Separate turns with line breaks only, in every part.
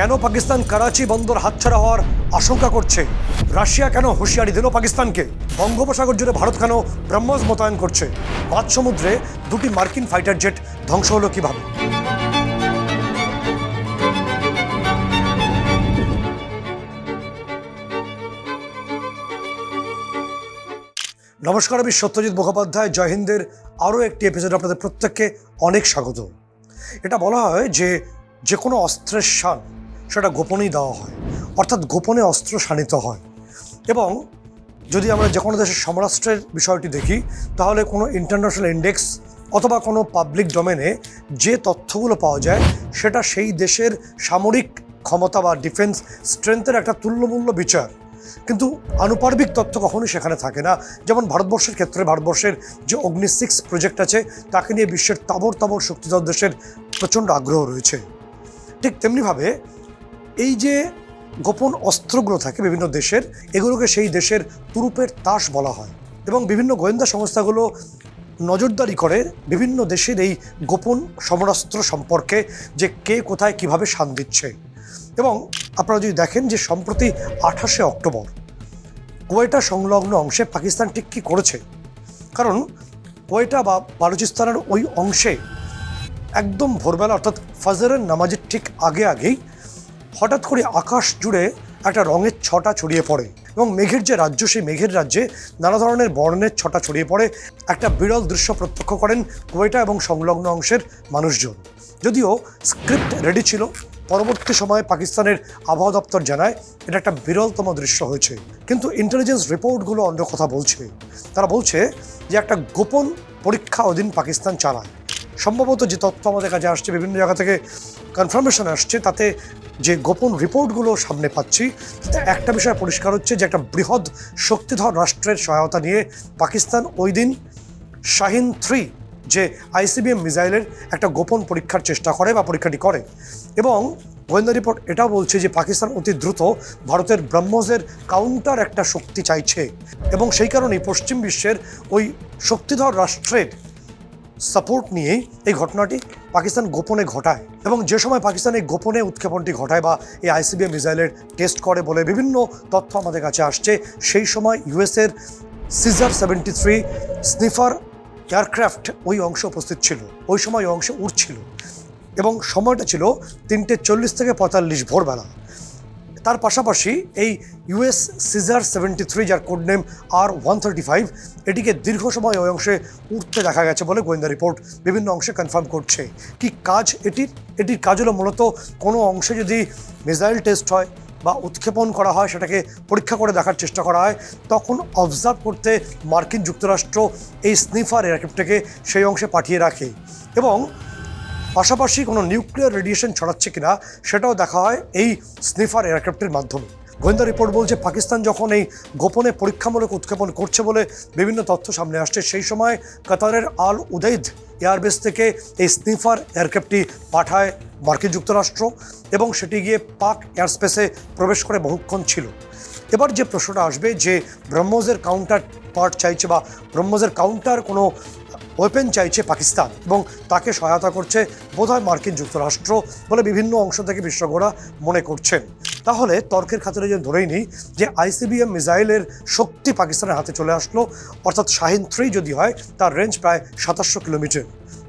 কেন পাকিস্তান করাচি বন্দর হাতছাড়া হওয়ার আশঙ্কা করছে? রাশিয়া কেন হুঁশিয়ারি দিল পাকিস্তানকে? বঙ্গোপসাগর জুড়ে ভারত কেন ব্রহ্মস মোতায়েন করছে? মাঝ সমুদ্রে দুটি মার্কিন ফাইটার জেট ধ্বংস হলো কীভাবে? নমস্কার, আমি সত্যজিৎ মুখোপাধ্যায়। জয় হিন্দের আরও একটি এপিসোড আপনাদের প্রত্যেককে অনেক স্বাগত। এটা বলা হয় যে যে কোনো অস্ত্রের শান সেটা গোপনেই দেওয়া হয়। অর্থাৎ গোপনে অস্ত্র শানিত হয়। এবং যদি আমরা যে কোনো দেশের সমরাষ্ট্রের বিষয়টি দেখি, তাহলে কোনো ইন্টারন্যাশনাল ইন্ডেক্স অথবা কোনো পাবলিক ডোমেনে যে তথ্যগুলো পাওয়া যায়, সেটা সেই দেশের সামরিক ক্ষমতা বা ডিফেন্স স্ট্রেংথের একটা তুল্যমূল্য বিচার। কিন্তু আনুপার্বিক তথ্য কখনোই সেখানে থাকে না। যেমন ভারতবর্ষের ক্ষেত্রে ভারতবর্ষের যে অগ্নি সিক্স প্রজেক্ট আছে, তাকে নিয়ে বিশ্বের তাবর তাবর শক্তিধর দেশের প্রচণ্ড আগ্রহ রয়েছে। ঠিক তেমনিভাবে এই যে গোপন অস্ত্রগুলো থাকে বিভিন্ন দেশের, এগুলোকে সেই দেশের তুরুপের তাস বলা হয় এবং বিভিন্ন গোয়েন্দা সংস্থাগুলো নজরদারি করে বিভিন্ন দেশের এই গোপন সমরাস্ত্র সম্পর্কে যে কে কোথায় কীভাবে শান দিচ্ছে। এবং আপনারা যদি দেখেন যে সম্প্রতি আঠাশে অক্টোবর কোয়েটা সংলগ্ন অংশে পাকিস্তান ঠিক কী করেছে, কারণ কোয়েটা বা বালুচিস্তানের ওই অংশে একদম ভোরবেলা অর্থাৎ ফজরের নামাজের ঠিক আগে আগেই হঠাৎ করে আকাশ জুড়ে একটা রঙের ছটা ছড়িয়ে পড়ে এবং মেঘের যে রাজ্য, সেই মেঘের রাজ্যে নানা ধরনের বর্ণের ছটা ছড়িয়ে পড়ে। একটা বিরল দৃশ্য প্রত্যক্ষ করেন কোয়েটা এবং সংলগ্ন অংশের মানুষজন। যদিও স্ক্রিপ্ট রেডি ছিল, পরবর্তী সময়ে পাকিস্তানের আবহাওয়া দপ্তর জানায় এটা একটা বিরলতম দৃশ্য হয়েছে। কিন্তু ইন্টেলিজেন্স রিপোর্টগুলো অন্য কথা বলছে। তারা বলছে যে একটা গোপন পরীক্ষা ওদিন পাকিস্তান চালায়। সম্ভবত যে তথ্য আমাদের কাছে আসছে, বিভিন্ন জায়গা থেকে কনফার্মেশন আসছে, তাতে যে গোপন রিপোর্টগুলো সামনে পাচ্ছি একটা বিষয় পরিষ্কার হচ্ছে যে একটা বৃহৎ শক্তিধর রাষ্ট্রের সহায়তা নিয়ে পাকিস্তান ওই দিন শাহিন থ্রি যে আইসিবিএম মিসাইলের একটা গোপন পরীক্ষার চেষ্টা করে বা পরীক্ষাটি করে এবং গোয়েন্দা রিপোর্ট এটাও বলছে যে পাকিস্তান অতি দ্রুত ভারতের ব্রহ্মসের কাউন্টার একটা শক্তি চাইছে এবং সেই কারণেই পশ্চিম বিশ্বের ওই শক্তিধর রাষ্ট্রের সাপোর্ট নিয়েই এই ঘটনাটি পাকিস্তান গোপনে ঘটায় এবং যে সময় পাকিস্তান এই গোপনে উৎক্ষেপণটি ঘটায় বা এই আইসিবিএম মিসাইলের টেস্ট করে বলে বিভিন্ন তথ্য আমাদের কাছে আসছে, সেই সময় ইউএসের caesar seventy three sniffer aircraft ওই অংশে উপস্থিত ছিল, ওই সময় ওই অংশে উঠছিল এবং সময়টা ছিল তিনটে চল্লিশ থেকে পঁয়তাল্লিশ ভোরবেলা। তার পাশাপাশি এই ইউএস সিজার সেভেন্টি থ্রি যার code name R one thirty five এটিকে দীর্ঘ সময় ওই অংশে উঠতে দেখা গেছে বলে গোয়েন্দা রিপোর্ট বিভিন্ন অংশে কনফার্ম করছে। কি কাজ এটির এটির কাজ হলো মূলত কোনো অংশে যদি মিসাইল টেস্ট হয় বা উৎক্ষেপণ করা হয়, সেটাকে পরীক্ষা করে দেখার চেষ্টা করা হয়, তখন অবজার্ভ করতে মার্কিন যুক্তরাষ্ট্র এই স্নিফার এয়ারক্রাফটটাকে সেই অংশে পাঠিয়ে রাখে। এবং পাশাপাশি কোনো নিউক্লিয়ার রেডিয়েশন ছড়াচ্ছে কিনা সেটাও দেখা হয় এই স্নিফার এয়ারক্রাফটের মাধ্যমে। গোয়েন্দা রিপোর্ট বলছে, পাকিস্তান যখন এই গোপনে পরীক্ষামূলক উৎক্ষেপণ করছে বলে বিভিন্ন তথ্য সামনে আসছে, সেই সময় কাতারের আল উদৈদ এয়ারবেস থেকে এই স্নিফার এয়ারক্রাফটটি পাঠায় মার্কিন যুক্তরাষ্ট্র এবং সেটি গিয়ে পাক এয়ারস্পেসে প্রবেশ করে বহুক্ষণ ছিল। এবার যে প্রশ্নটা আসবে যে ব্রহ্মোজের কাউন্টার পার্ট চাইছে বা ব্রহ্মোজের কাউন্টার কোনো ওয়েপেন চাইছে পাকিস্তান এবং তাকে সহায়তা করছে বোধহয় মার্কিন যুক্তরাষ্ট্র বলে বিভিন্ন অংশ থেকে বিশ্বঘোড়া মনে করছেন। তাহলে তর্কের খাতিরে যে ধরেই নিই যে আইসিবিএম মিসাইলের শক্তি পাকিস্তানের হাতে চলে আসলো, অর্থাৎ শাহিন থ্রি যদি হয়, তার রেঞ্জ প্রায় সাতাশশো কিলোমিটার।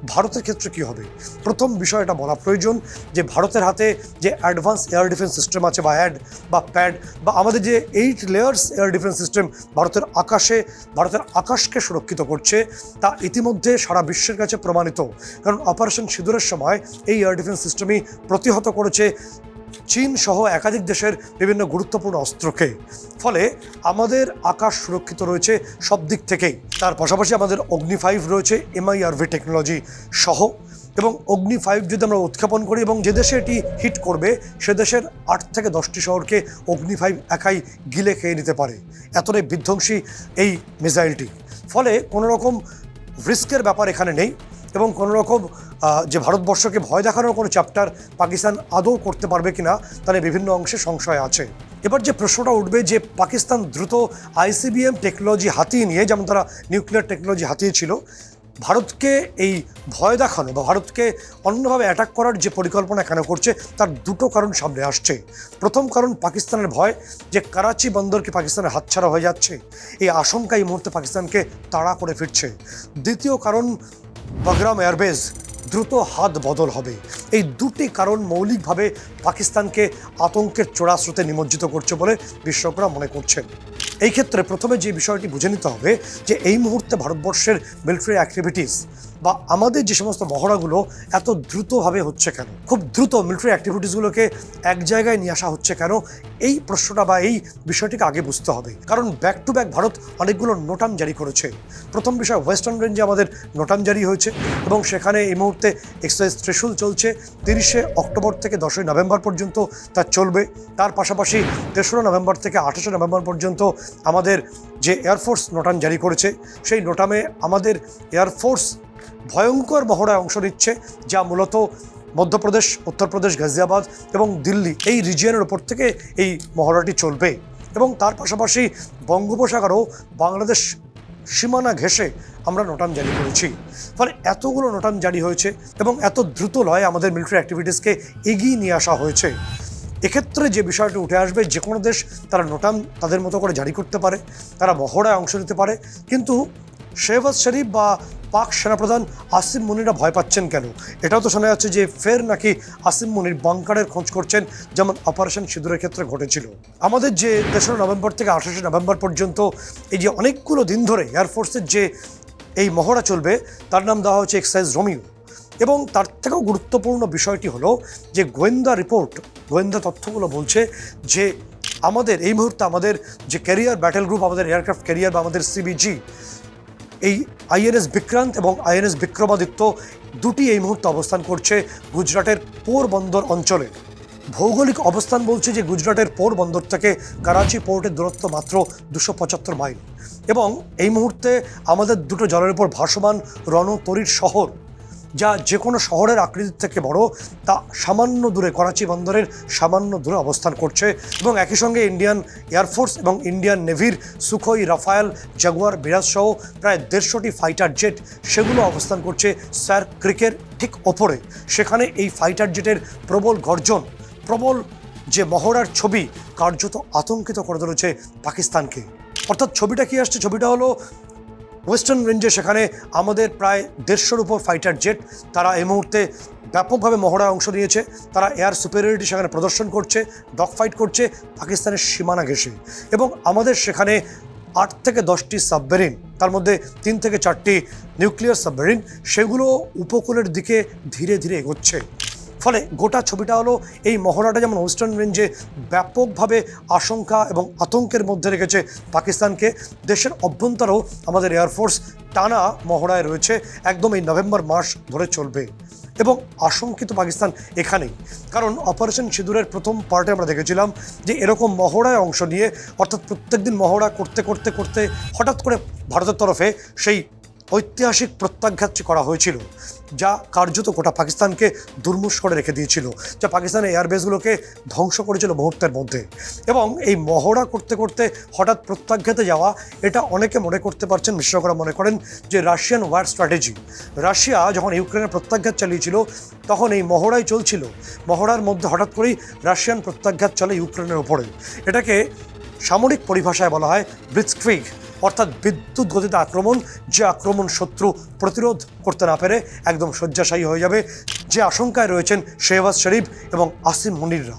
ভারতের ক্ষেত্রে কি হবে? প্রথম বিষয় এটা বলা প্রয়োজন যে ভারতের হাতে যে অ্যাডভান্স এয়ার ডিফেন্স সিস্টেম আছে বা অ্যাড বা প্যাড বা আমাদের যে eight layers air defence system ভারতের আকাশে, ভারতের আকাশকে সুরক্ষিত করছে, তা ইতিমধ্যে সারা বিশ্বের কাছে প্রমাণিত। কারণ অপারেশন সিঁদুরের সময় এই এয়ার ডিফেন্স সিস্টেমই প্রতিহত করেছে। চীন সহ একাধিক দেশের বিভিন্ন গুরুত্বপূর্ণ অস্ত্রকে। ফলে আমাদের আকাশ সুরক্ষিত রয়েছে সব দিক থেকেই। তার পাশাপাশি আমাদের অগ্নি ফাইভ রয়েছে এমআইআরভি টেকনোলজি সহ। এবং অগ্নি ফাইভ যদি আমরা উৎক্ষেপণ করি এবং যে দেশে এটি হিট করবে, সে দেশের আট থেকে দশটি শহরকে অগ্নি ফাইভ একাই গিলে খেয়ে নিতে পারে। এতটাই বিধ্বংসী এই মিসাইলটি। ফলে কোনো রকম রিস্কের ব্যাপার এখানে নেই। এবং কোনো রকম যে ভারতবর্ষকে ভয় দেখানোর কোনো চ্যাপ্টার পাকিস্তান আদৌ করতে পারবে কিনা, তাহলে বিভিন্ন অংশে সংশয় আছে। এবার যে প্রশ্নটা উঠবে যে পাকিস্তান দ্রুত আইসিবিএম টেকনোলজি হাতিয়ে নিয়ে, যেমন তারা নিউক্লিয়ার টেকনোলজি হাতিয়েছিল, ভারতকে এই ভয় দেখানো বা ভারতকে অন্যভাবে অ্যাটাক করার যে পরিকল্পনা কেন করছে, তার দুটো কারণ সামনে আসছে। প্রথম কারণ পাকিস্তানের ভয় যে করাচি বন্দরকে পাকিস্তানের হাতছাড়া হয়ে যাচ্ছে। এই আশঙ্কা এই মুহূর্তে পাকিস্তানকে তাড়া করে ফিরছে। দ্বিতীয় কারণ বাগরাম এয়ারবেজ দ্রুত হাত বদল হবে। এই দুটি কারণ মৌলিকভাবে পাকিস্তানকে আতঙ্কের চোরাস্রোতে নিমজ্জিত করছে বলে বিশ্বকরা মনে করছেন। এই ক্ষেত্রে প্রথমে যে বিষয়টি বুঝে নিতে হবে যে, এই মুহূর্তে ভারতবর্ষের মিলিটারি অ্যাক্টিভিটিস বা আমাদের যে সমস্ত মহড়াগুলো এত দ্রুতভাবে হচ্ছে কেন? খুব দ্রুত মিলিটারি অ্যাক্টিভিটিসগুলোকে এক জায়গায় নিয়ে আসা হচ্ছে কেন? এই প্রশ্নটা বা এই বিষয়টিকে আগে বুঝতে হবে। কারণ ব্যাক টু ব্যাক ভারত অনেকগুলো নোটাম জারি করেছে। প্রথম বিষয় ওয়েস্টার্ন রেঞ্জে আমাদের নোটাম জারি হয়েছে এবং সেখানে এই মুহূর্তে এক্সারসাইজ ত্রিশুল চলছে। তিরিশে অক্টোবর থেকে দশই নভেম্বর পর্যন্ত তা চলবে। তার পাশাপাশি তেসরা নভেম্বর থেকে আঠাশে নভেম্বর পর্যন্ত আমাদের যে এয়ারফোর্স নোটাম জারি করেছে, সেই নোটামে আমাদের এয়ারফোর্স ভয়ঙ্কর মহড়ায় অংশ নিচ্ছে, যা মূলত মধ্যপ্রদেশ, উত্তরপ্রদেশ, গাজিয়াবাদ এবং দিল্লি এই রিজিয়নের ওপর থেকে এই মহড়াটি চলবে। এবং তার পাশাপাশি বঙ্গোপসাগরও বাংলাদেশ সীমানা ঘেঁষে আমরা নোটাম জারি করেছি। ফলে এতগুলো নোটাম জারি হয়েছে এবং এত দ্রুত লয় আমাদের মিলিটারি অ্যাক্টিভিটিসকে এগিয়ে নিয়ে আসা হয়েছে। এক্ষেত্রে যে বিষয়টি উঠে আসবে, যে কোনো দেশ তারা নোটাম তাদের মতো করে জারি করতে পারে, তারা মহড়ায় অংশ নিতে পারে। কিন্তু শেহবাজ শরীফ বা পাক সেনাপ্রধান আসিম মুনিরা ভয় পাচ্ছেন কেন? এটাও তো শোনা যাচ্ছে যে ফের নাকি আসিম মুনির বাংকারের খোঁজ করছেন, যেমন অপারেশন সিঁদুরের ক্ষেত্রে ঘটেছিল। আমাদের যে তেসরা নভেম্বর থেকে আঠাশে নভেম্বর পর্যন্ত এই যে অনেকগুলো দিন ধরে এয়ারফোর্সের যে এই মহড়া চলবে, তার নাম দেওয়া হচ্ছে এক্সাইজ রোমিও এবং তার থেকেও গুরুত্বপূর্ণ বিষয়টি হলো যে গোয়েন্দা রিপোর্ট, গোয়েন্দা তথ্যগুলো বলছে যে আমাদের, এই মুহূর্তে আমাদের যে ক্যারিয়ার ব্যাটেল গ্রুপ, আমাদের এয়ারক্রাফট ক্যারিয়ার বা আমাদের সিবিজি এই আইএনএস বিক্রান্ত এবং আইএনএস বিক্রমাদিত্য দুটি এই মুহূর্তে অবস্থান করছে গুজরাটের পোরবন্দর অঞ্চলে। ভৌগোলিক অবস্থান বলছে যে গুজরাটের পোর বন্দর থেকে করাচি পোর্টের দূরত্ব মাত্র দুশো পঁচাত্তর মাইল। এবং এই মুহূর্তে আমাদের দুটো জলের উপর ভাসমান রণতরীর শহর যা যে কোনো শহরের আকৃতির থেকে বড়, তা সামান্য দূরে, করাচি বন্দরের সামান্য দূরে অবস্থান করছে এবং একই সঙ্গে ইন্ডিয়ান এয়ারফোর্স এবং ইন্ডিয়ান নেভির সুখোই রাফায়েল জাগুয়ার বিরাজ সহ প্রায় দেড়শোটি ফাইটার জেট সেগুলো অবস্থান করছে স্যার ক্রিকের ঠিক ওপরে। সেখানে এই ফাইটার জেটের প্রবল গর্জন, প্রবল যে মহড়ার ছবি কার্যত আতঙ্কিত করে তুলেছে পাকিস্তানকে। অর্থাৎ ছবিটা কি আসছে? ছবিটা হলো ওয়েস্টার্ন রেঞ্জে সেখানে আমাদের প্রায় দেড়শোর উপর ফাইটার জেট, তারা এই মুহূর্তে ব্যাপকভাবে মহড়ায় অংশ নিয়েছে। তারা এয়ার সুপেরিয়রিটি সেখানে প্রদর্শন করছে ডগ ফাইট করছে পাকিস্তানের সীমানা ঘেঁষে। এবং আমাদের সেখানে আট থেকে দশটি সাবমেরিন তার মধ্যে তিন থেকে চারটি নিউক্লিয়ার সাবমেরিন সেগুলো উপকূলের দিকে ধীরে ধীরে এগোচ্ছে। ফলে গোটা ছবিটা হলো এই মহড়াটা যেমন ওয়েস্টার্ন রেঞ্জে ব্যাপকভাবে আশঙ্কা এবং আতঙ্কের মধ্যে রেখেছে পাকিস্তানকে। দেশের অভ্যন্তরেও আমাদের এয়ারফোর্স টানা মহড়ায় রয়েছে, একদম এই নভেম্বর মাস ধরে চলবে। এবং আশঙ্কিত পাকিস্তান এখানেই। কারণ অপারেশন সিঁদুরের প্রথম পার্টে আমরা দেখেছিলাম যে এরকম মহড়ায় অংশ নিয়ে, অর্থাৎ প্রত্যেকদিন মহড়া করতে করতে করতে হঠাৎ করে ভারতের তরফে সেই ঐতিহাসিক প্রত্যাঘাত করা হয়েছিল, যা কার্যত গোটা পাকিস্তানকে দুর্মুষ করে রেখে দিয়েছিল, যা পাকিস্তানের এয়ারবেসগুলোকে ধ্বংস করেছিল মুহূর্তের মধ্যে। এবং এই মহড়া করতে করতে হঠাৎ প্রত্যাঘাতে যাওয়া, এটা অনেকে মনে করতে পারছেন, বিশেষজ্ঞরা মনে করেন যে রাশিয়ান ওয়ার স্ট্র্যাটেজি। রাশিয়া যখন ইউক্রেনের প্রত্যাঘাত চালিয়েছিল, তখন এই মহড়াই চলছিল। মহড়ার মধ্যে হঠাৎ করেই রাশিয়ান প্রত্যাঘাত চলে ইউক্রেনের ওপরে। এটাকে সামরিক পরিভাষায় বলা হয় ব্লিটস্ক্রিগ অর্থাৎ বিদ্যুৎ গতিতে আক্রমণ, যে আক্রমণ শত্রু প্রতিরোধ করতে না পেরে একদম শয্যাশায়ী হয়ে যাবে। যে আশঙ্কায় রয়েছেন শেহবাজ শরীফ এবং আসিম মুনিররা।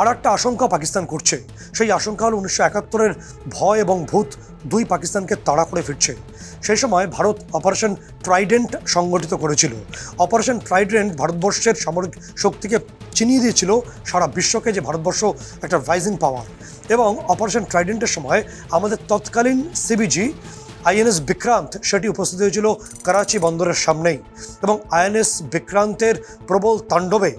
আর একটা আশঙ্কা পাকিস্তান করছে। সেই আশঙ্কা হলো উনিশশো একাত্তরের ভয় এবং ভূত দুই পাকিস্তানকে তাড়া করে ফিরছে। সেই সময় ভারত অপারেশন ট্রাইডেন্ট সংগঠিত করেছিল। অপারেশন ট্রাইডেন্ট ভারতবর্ষের সামরিক শক্তিকে চিনিয়ে দিয়েছিল সারা বিশ্বকে যে ভারতবর্ষ একটা রাইজিং পাওয়ার এবং অপারেশন ট্রাইডেন্টের সময় আমাদের তৎকালীন সিবিজি আইএনএস বিক্রান্ত সেটি উপস্থিত হয়েছিল করাচি বন্দরের সামনেই। এবং আইএনএস বিক্রান্তের প্রবল তাণ্ডবে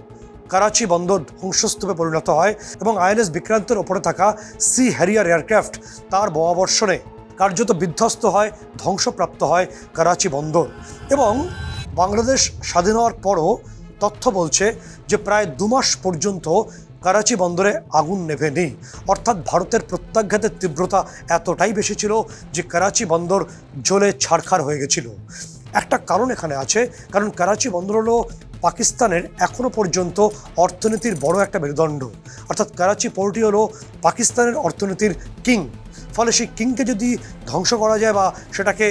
করাচি বন্দর ধ্বংসস্তূপে পরিণত হয় এবং আইএনএস বিক্রান্তের ওপরে থাকা সি হ্যারিয়ার এয়ারক্রাফট তার বোমাবর্ষণে কার্যত বিধ্বস্ত হয়, ধ্বংসপ্রাপ্ত হয় করাচি বন্দর। এবং বাংলাদেশ স্বাধীন হওয়ার পরও তথ্য বলছে যে প্রায় দু মাস পর্যন্ত করাচি বন্দরে আগুন নেভেনি। অর্থাৎ ভারতের প্রত্যাঘাতের তীব্রতা এতটাই বেশি ছিল যে করাচি বন্দর জ্বলে ছাড়খার হয়ে গেছিল। একটা কারণ এখানে আছে, কারণ করাচি বন্দর হলো পাকিস্তানের এখনও পর্যন্ত অর্থনীতির বড় একটা মেরুদণ্ড। অর্থাৎ করাচি পোর্টই হলো পাকিস্তানের অর্থনীতির কিং। ফলে সেই কিংকে যদি ধ্বংস করা যায় বা সেটাকে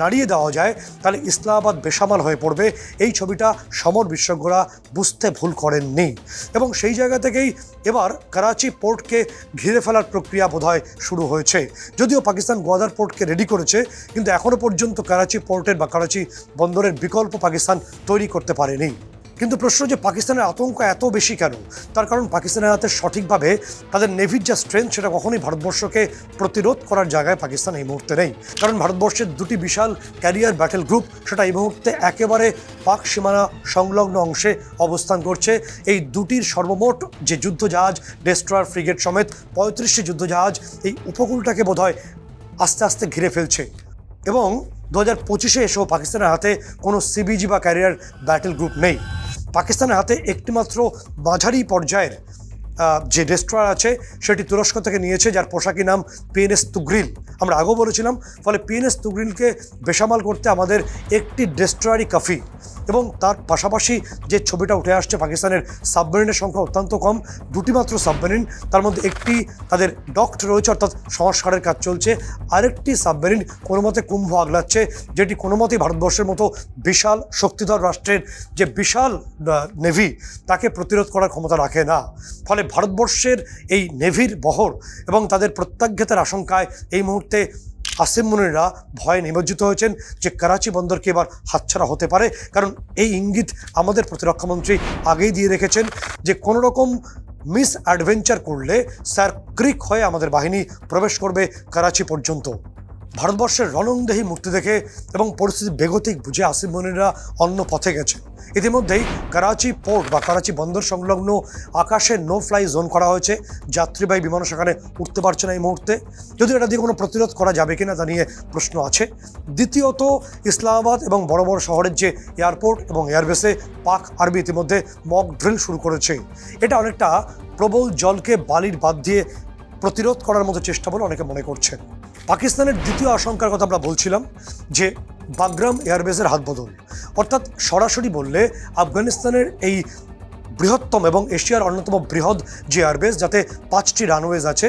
নাড়িয়ে দেওয়া যায়, তাহলে ইসলামাবাদ বেসামাল হয়ে পড়বে। এই ছবিটা সমর বিশ্বজ্ঞরা বুঝতে ভুল করেননি। এবং সেই জায়গা থেকেই এবার করাচি পোর্টকে ঘিরে ফেলার প্রক্রিয়া বোধহয় শুরু হয়েছে। যদিও পাকিস্তান গোয়াদার পোর্টকে রেডি করেছে, কিন্তু এখনও পর্যন্ত করাচি পোর্টের বা করাচি বন্দরের বিকল্প পাকিস্তান তৈরি করতে পারেনি। কিন্তু প্রশ্ন যে পাকিস্তানের আতঙ্ক এত বেশি কেন? তার কারণ পাকিস্তানের হাতে সঠিকভাবে তাদের নেভির যা স্ট্রেংথ সেটা কখনোই ভারতবর্ষকে প্রতিরোধ করার জায়গায় পাকিস্তান এই মুহূর্তে নেই। কারণ ভারতবর্ষের দুটি বিশাল ক্যারিয়ার ব্যাটেল গ্রুপ সেটা এই মুহূর্তে একেবারে পাক সীমানা সংলগ্ন অংশে অবস্থান করছে। এই দুটির সর্বমোট যে যুদ্ধজাহাজ ডেস্ট্রয়ার ফ্রিগেট সমেত পঁয়ত্রিশটি যুদ্ধজাহাজ এই উপকূলটাকে বোধহয় আস্তে আস্তে ঘিরে ফেলছে। এবং দু হাজার পঁচিশে এসেও পাকিস্তানের হাতে কোনো সিবিজি বা ক্যারিয়ার ব্যাটেল গ্রুপ নেই। পাকিস্তানের হাতে একটিমাত্র মাঝারি পর্যায়ের যে ডেস্ট্রয়ার আছে, সেটি তুরস্ক থেকে নিয়েছে, যার পোশাকি নাম পিএনএস তুগ্রিল আমরা আগেও বলেছিলাম, ফলে পিএনএস তুগ্রিলকে বেসামাল করতে আমাদের একটি ডেস্ট্রয়ারই কাফি এবং তার পাশাপাশি যে ছবিটা উঠে আসছে পাকিস্তানের সাবমেরিনের সংখ্যা অত্যন্ত কম, দুটি মাত্র সাবমেরিন, তার মধ্যে একটি তাদের ডক্ট রয়েছে, অর্থাৎ সংস্কারের কাজ চলছে। আরেকটি সাবমেরিন কোনো মতে কুম্ভ আগলাচ্ছে, যেটি কোনো মতেই ভারতবর্ষের মতো বিশাল শক্তিধর রাষ্ট্রের যে বিশাল নেভি, তাকে প্রতিরোধ করার ক্ষমতা রাখে না। ফলে ভারতবর্ষের এই নেভির বহর এবং তাদের প্রত্যাঘাতের আশঙ্কায় এই মুহূর্তে আসিম মুনিরা ভয়ে নিমজ্জিত হয়েছেন যে করাচি বন্দরকে এবার হাতছাড়া হতে পারে। কারণ এই ইঙ্গিত আমাদের প্রতিরক্ষামন্ত্রী আগেই দিয়ে রেখেছেন যে কোনো রকম মিস অ্যাডভেঞ্চার করলে স্যার ক্রিক হয়ে আমাদের বাহিনী প্রবেশ করবে করাচি পর্যন্ত। ভারতবর্ষের রণংদেহী মূর্তি দেখে এবং পরিস্থিতি বেগতিক বুঝে আসিম মনিরা অন্য পথে গেছে ইতিমধ্যেই করাচি পোর্ট বা করাচি বন্দর সংলগ্ন আকাশে নো ফ্লাই জোন করা হয়েছে। যাত্রীবাহী বিমান সেখানে উঠতে পারছে না এই মুহূর্তে। যদি এটা দিয়ে কোনো প্রতিরোধ করা যাবে কিনা তা নিয়ে প্রশ্ন আছে। দ্বিতীয়ত, ইসলামাবাদ এবং বড় বড় শহরের যে এয়ারপোর্ট এবং এয়ারবেসে পাক আর্মি ইতিমধ্যে মক ড্রিল শুরু করেছে। এটা অনেকটা প্রবল জলকে বালির বাদ দিয়ে প্রতিরোধ করার মতো চেষ্টা বলে অনেকে মনে করছেন। পাকিস্তানের দ্বিতীয় আশঙ্কার কথা আমরা বলছিলাম যে বাগরাম এয়ারবেসের হাত বদল। অর্থাৎ সরাসরি বললে আফগানিস্তানের এই বৃহত্তম এবং এশিয়ার অন্যতম বৃহৎ যে এয়ারবেস যাতে পাঁচটি রানওয়েজ আছে,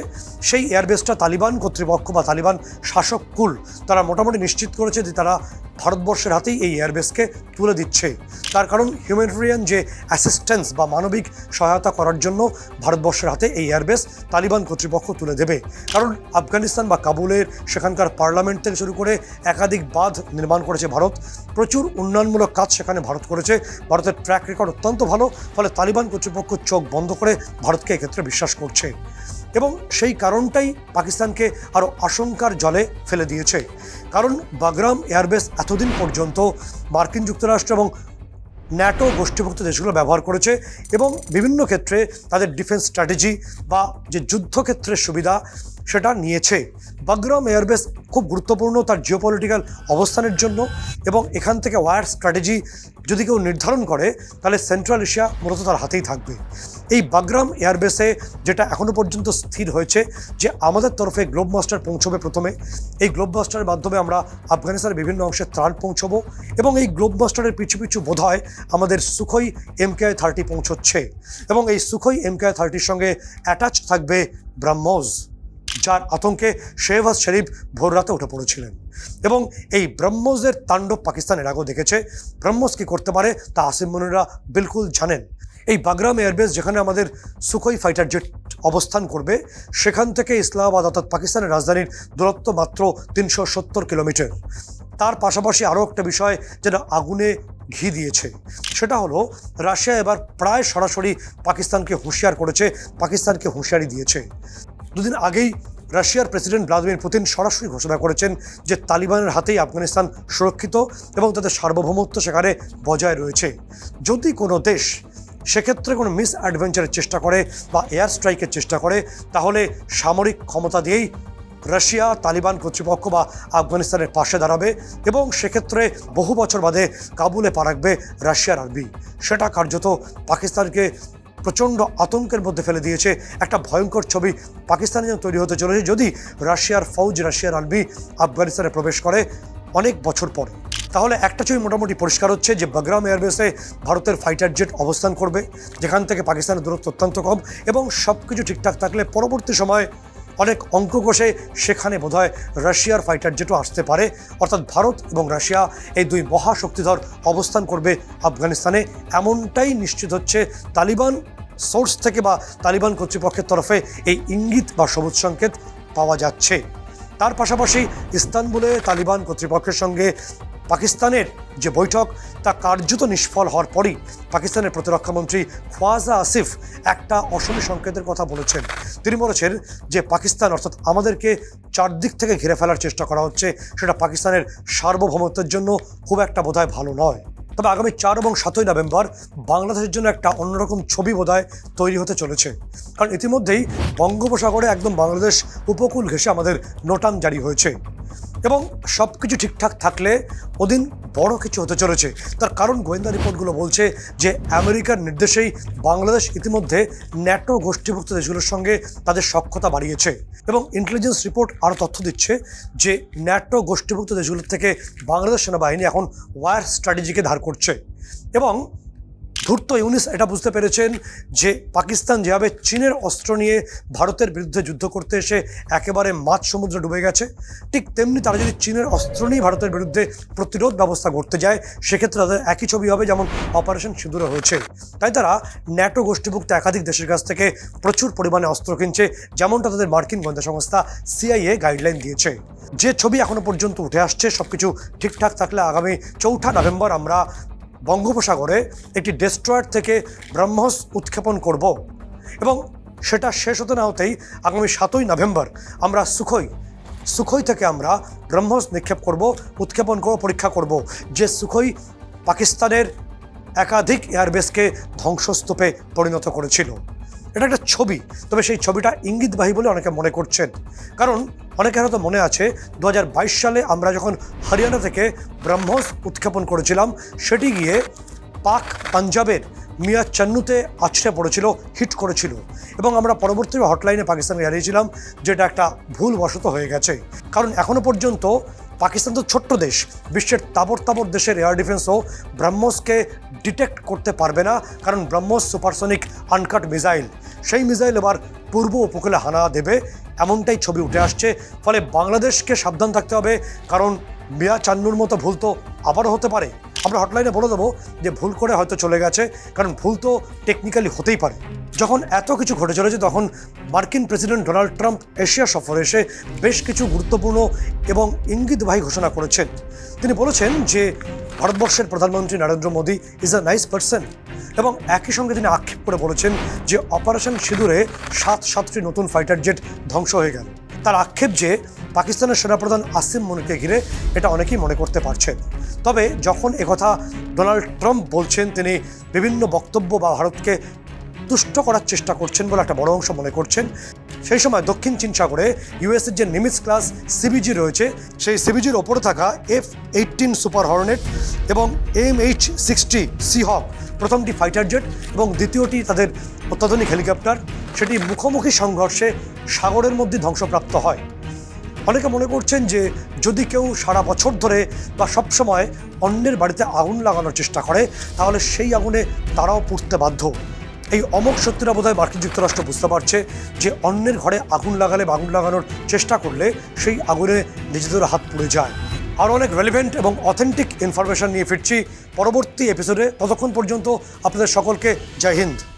সেই এয়ারবেসটা তালিবান কর্তৃপক্ষ বা তালিবান শাসক কুল তারা মোটামুটি নিশ্চিত করেছে যে তারা ভারতবর্ষের হাতেই এই এয়ারবেসকে তুলে দিচ্ছে। তার কারণ হিউম্যানিটেরিয়ান যে অ্যাসিস্ট্যান্স বা মানবিক সহায়তা করার জন্য ভারতবর্ষের হাতে এই এয়ারবেস তালিবান কর্তৃপক্ষ তুলে দেবে। কারণ আফগানিস্তান বা কাবুলের সেখানকার পার্লামেন্ট থেকে শুরু করে একাধিক বাঁধ নির্মাণ করেছে ভারত। প্রচুর উন্নয়নমূলক কাজ সেখানে ভারত করেছে। ভারতের ট্র্যাক রেকর্ড অত্যন্ত ভালো, ফলে তালিবান কর্তৃপক্ষ চোখ বন্ধ করে ভারতকে এক্ষেত্রে বিশ্বাস করছে। এবং সেই কারণটাই পাকিস্তানকে আরও আশঙ্কার জলে ফেলে দিয়েছে। কারণ বাগরাম এয়ারবেস এতদিন পর্যন্ত মার্কিন যুক্তরাষ্ট্র এবং ন্যাটো গোষ্ঠীভুক্ত দেশগুলো ব্যবহার করেছে এবং বিভিন্ন ক্ষেত্রে তাদের ডিফেন্স স্ট্র্যাটেজি বা যে যুদ্ধক্ষেত্রের সুবিধা সেটা নিয়েছে। বাগরাম এয়ারবেস খুব গুরুত্বপূর্ণ তার জিওপলিটিক্যাল অবস্থানের জন্য এবং এখান থেকে ওয়ার স্ট্র্যাটেজি যদি কেউ নির্ধারণ করে, তাহলে সেন্ট্রাল এশিয়া মূলত তার হাতেই থাকবে। এই বাগরাম এয়ারবেসে যেটা এখনও পর্যন্ত স্থির হয়েছে যে আমাদের তরফে গ্লোব মাস্টার পৌঁছবে প্রথমে। এই গ্লোব মাস্টারের মাধ্যমে আমরা আফগানিস্তানের বিভিন্ন অংশে ত্রাণ পৌঁছবো এবং এই গ্লোব মাস্টারের পিছু পিছু বোধ হয় আমাদের সুখই এমকে থার্টি পৌঁছচ্ছে এবং এই সুখই এমকে থার্টির সঙ্গে অ্যাটাচ থাকবে ব্রাহ্মোজ যার আতঙ্কে শেহবাজ শরীফ ভোররাতে উঠে পড়েছিলেন। এবং এই ব্রহ্মোজের তাণ্ডব পাকিস্তান এর আগেও দেখেছে। ব্রহ্মোজ কী করতে পারে তা আসিম মনিরা বিলকুল জানেন। এই বাগরাম এয়ারবেস যেখানে আমাদের সুখই ফাইটার জেট অবস্থান করবে, সেখান থেকে ইসলামাবাদ, অর্থাৎ পাকিস্তানের রাজধানীর দূরত্ব মাত্র তিনশো সত্তর কিলোমিটার। তার পাশাপাশি আরও একটা বিষয় যেটা আগুনে ঘি দিয়েছে, সেটা হলো রাশিয়া এবার প্রায় সরাসরি পাকিস্তানকে হুঁশিয়ার করেছে, পাকিস্তানকে হুঁশিয়ারি দিয়েছে। দুদিন আগেই রাশিয়ার প্রেসিডেন্ট ভ্লাদিমির পুতিন সরাসরি ঘোষণা করেছেন যে তালিবানের হাতেই আফগানিস্তান সুরক্ষিত এবং তাদের সার্বভৌমত্ব সেখানে বজায় রয়েছে। যদি কোনো দেশ সেক্ষেত্রে কোনো মিস অ্যাডভেঞ্চারের চেষ্টা করে বা এয়ার স্ট্রাইকের চেষ্টা করে, তাহলে সামরিক ক্ষমতা দিয়েই রাশিয়া তালিবান কর্তৃপক্ষ বা আফগানিস্তানের পাশে দাঁড়াবে এবং সেক্ষেত্রে বহু বছর বাদে কাবুলে পা রাখবে রাশিয়ার আর্মি। সেটা কার্যত পাকিস্তানকে প্রচণ্ড আতঙ্কের মধ্যে ফেলে দিয়েছে একটা ভয়ঙ্কর ছবি পাকিস্তানে যেন তৈরি হতে চলেছে যদি রাশিয়ার ফৌজ, রাশিয়ার আর্মি আফগানিস্তানে প্রবেশ করে অনেক বছর পর। তাহলে একটা ছবি মোটামুটি পরিষ্কার হচ্ছে যে বাগরাম এয়ারবেসে ভারতের ফাইটার জেট অবস্থান করবে, যেখান থেকে পাকিস্তানের দূরত্ব অত্যন্ত কম এবং সব কিছু ঠিকঠাক থাকলে পরবর্তী সময় অনেক অঙ্ক কষে সেখানে বোধহয় রাশিয়ার ফাইটার জেটও আসতে পারে। অর্থাৎ ভারত এবং রাশিয়া এই দুই মহাশক্তিধর অবস্থান করবে আফগানিস্তানে। এমনটাই নিশ্চিত হচ্ছে তালিবান সোর্স থেকে বা তালিবান কর্তৃপক্ষের তরফে এই ইঙ্গিত বা সবুজ সংকেত পাওয়া যাচ্ছে। তার পাশাপাশি ইস্তানবুলে তালিবান কর্তৃপক্ষের সঙ্গে পাকিস্তানের যে বৈঠক, তা কার্যত নিষ্ফল হওয়ার পরই পাকিস্তানের প্রতিরক্ষামন্ত্রী খোয়াজা আসিফ একটা অসমী সংকেতের কথা বলেছেন। তিনি বলেছেন যে পাকিস্তান, অর্থাৎ আমাদেরকে চারদিক থেকে ঘিরে ফেলার চেষ্টা করা হচ্ছে, সেটা পাকিস্তানের সার্বভৌমত্বের জন্য খুব একটা বোধহয় ভালো নয়। তবে আগামী চার এবং সাতই নভেম্বর বাংলাদেশের জন্য একটা অন্যরকম ছবি বোধহয় তৈরি হতে চলেছে। কারণ ইতিমধ্যেই বঙ্গোপসাগরে একদম বাংলাদেশ উপকূল ঘেঁষে আমাদের নোটান জারি হয়েছে। এবং সব কিছু ঠিকঠাক থাকলে ওদিন বড় কিছু হতে চলেছে। তার কারণ গোয়েন্দা রিপোর্টগুলো বলছে যে, আমেরিকার নির্দেশেই বাংলাদেশ ইতিমধ্যে ন্যাটো গোষ্ঠীভুক্ত দেশগুলোর সঙ্গে তাদের সক্ষতা বাড়িয়েছে এবং ইন্টেলিজেন্স রিপোর্ট আরও তথ্য দিচ্ছে যে, ন্যাটো গোষ্ঠীভুক্ত দেশগুলোর থেকে বাংলাদেশ সেনাবাহিনী এখন ওয়ার স্ট্র্যাটেজিকে ধার করছে এবং ধূর্ত ইউনিস এটা বুঝতে পেরেছেন যে পাকিস্তান যেভাবে চীনের অস্ত্র নিয়ে ভারতের বিরুদ্ধে যুদ্ধ করতে এসে একেবারে মাঝ সমুদ্রে ডুবে গেছে, ঠিক তেমনি তারা যদি চীনের অস্ত্র নিয়ে ভারতের বিরুদ্ধে প্রতিরোধ ব্যবস্থা করতে যায়, সেক্ষেত্রে তাদের একই ছবি হবে যেমন অপারেশন সিঁদুরে হয়েছে। তাই তারা ন্যাটো গোষ্ঠীভুক্ত একাধিক দেশের কাছ থেকে প্রচুর পরিমাণে অস্ত্র কিনছে, যেমনটা তাদের মার্কিন গোয়েন্দা সংস্থা সিআইএ গাইডলাইন দিয়েছে। যে ছবি এখনও পর্যন্ত উঠে আসছে, সবকিছু ঠিকঠাক থাকলে আগামী চৌঠা নভেম্বর আমরা বঙ্গোপসাগরে একটি ডেস্ট্রয়ার থেকে ব্রহ্মস উৎক্ষেপণ করব এবং সেটা শেষ হতে না হতেই আগামী সাতই নভেম্বর আমরা সুখই সুখই থেকে আমরা ব্রহ্মস নিক্ষেপ করব, উৎক্ষেপণ করব, পরীক্ষা করব। যে সুখই পাকিস্তানের একাধিক এয়ারবেসকে ধ্বংসস্তূপে পরিণত করেছিল। এটা একটা ছবি। তবে সেই ছবিটা ইঙ্গিতবাহী বলে অনেকে মনে করছেন। কারণ অনেকের হয়তো মনে আছে দু হাজার বাইশ সালে আমরা যখন হরিয়ানা থেকে ব্রহ্মস উৎক্ষেপণ করেছিলাম, সেটি গিয়ে পাক পাঞ্জাবের মিয়া চান্নুতে আছড়ে পড়েছিল, হিট করেছিল। এবং আমরা পরবর্তী হটলাইনে পাকিস্তানকে জানিয়েছিলাম যেটা একটা ভুলবশত হয়ে গেছে। কারণ এখনও পর্যন্ত পাকিস্তান তো ছোট্ট দেশ, বিশ্বের তাবর তাবর দেশের এয়ার ডিফেন্সও ব্রহ্মসকে ডিটেক্ট করতে পারবে না, কারণ ব্রহ্মস সুপারসনিক আনকাট মিসাইল। সেই মিসাইল এবার পূর্ব উপকূলে হানা দেবে। এমনটাই ছবি উঠে আসছে। ফলে বাংলাদেশকে সাবধান থাকতে হবে, কারণ মিয়া চান্নুর মতো ভুল তো আবারও হতে পারে। আমরা হটলাইনে বলে দেবো যে ভুল করে হয়তো চলে গেছে, কারণ ভুল তো টেকনিক্যালি হতেই পারে। যখন এত কিছু ঘটে চলেছে, তখন মার্কিন প্রেসিডেন্ট ডোনাল্ড ট্রাম্প এশিয়া সফরে এসে বেশ কিছু গুরুত্বপূর্ণ এবং ইঙ্গিতবাহী ঘোষণা করেছেন। তিনি বলেছেন যে, ভারতবর্ষের প্রধানমন্ত্রী Narendra Modi is a nice person এবং একই সঙ্গে তিনি আক্ষেপ করে বলেছেন যে অপারেশন সিঁদুরে সাত সাতটি নতুন ফাইটার জেট ধ্বংস হয়ে গেল। তার আক্ষেপ যে পাকিস্তানের সেনাপ্রধান আসিম মনিকে ঘিরে এটা অনেকেই মনে করতে পারছেন। তবে যখন একথা ডোনাল্ড ট্রাম্প বলছেন, তিনি বিভিন্ন বক্তব্য বা ভারতকে তুষ্ট করার চেষ্টা করছেন বলে একটা বড় অংশ মনে করছেন। সেই সময় দক্ষিণ চীন সাগরে ইউএসের যে নিমিটস ক্লাস সিবিজি রয়েছে, সেই সিবিজির ওপরে থাকা এফ এইটিন সুপার হর্নেট এবং এম এইচ সিক্সটি সিহক প্রথমটি ফাইটার জেট এবং দ্বিতীয়টি তাদের অত্যাধুনিক হেলিকপ্টার, সেটি মুখোমুখি সংঘর্ষে সাগরের মধ্যে ধ্বংসপ্রাপ্ত হয়। অনেকে মনে করছেন যে যদি কেউ সারা বছর ধরে বা সবসময় অন্যের বাড়িতে আগুন লাগানোর চেষ্টা করে, তাহলে সেই আগুনে তারাও পুড়তে বাধ্য। এই অমোক সত্যিটা বোধহয় মার্কিন যুক্তরাষ্ট্র বুঝতে পারছে যে অন্যের ঘরে আগুন লাগালে বা আগুন লাগানোর চেষ্টা করলে সেই আগুনে নিজেদের হাত পুড়ে যায়। আর অনেক রেলিভেন্ট এবং অথেন্টিক ইনফরমেশন নিয়ে ফিরছি। পরবর্তী এপিসোডে ততক্ষণ পর্যন্ত আপনাদের সকলকে জয় হিন্দ।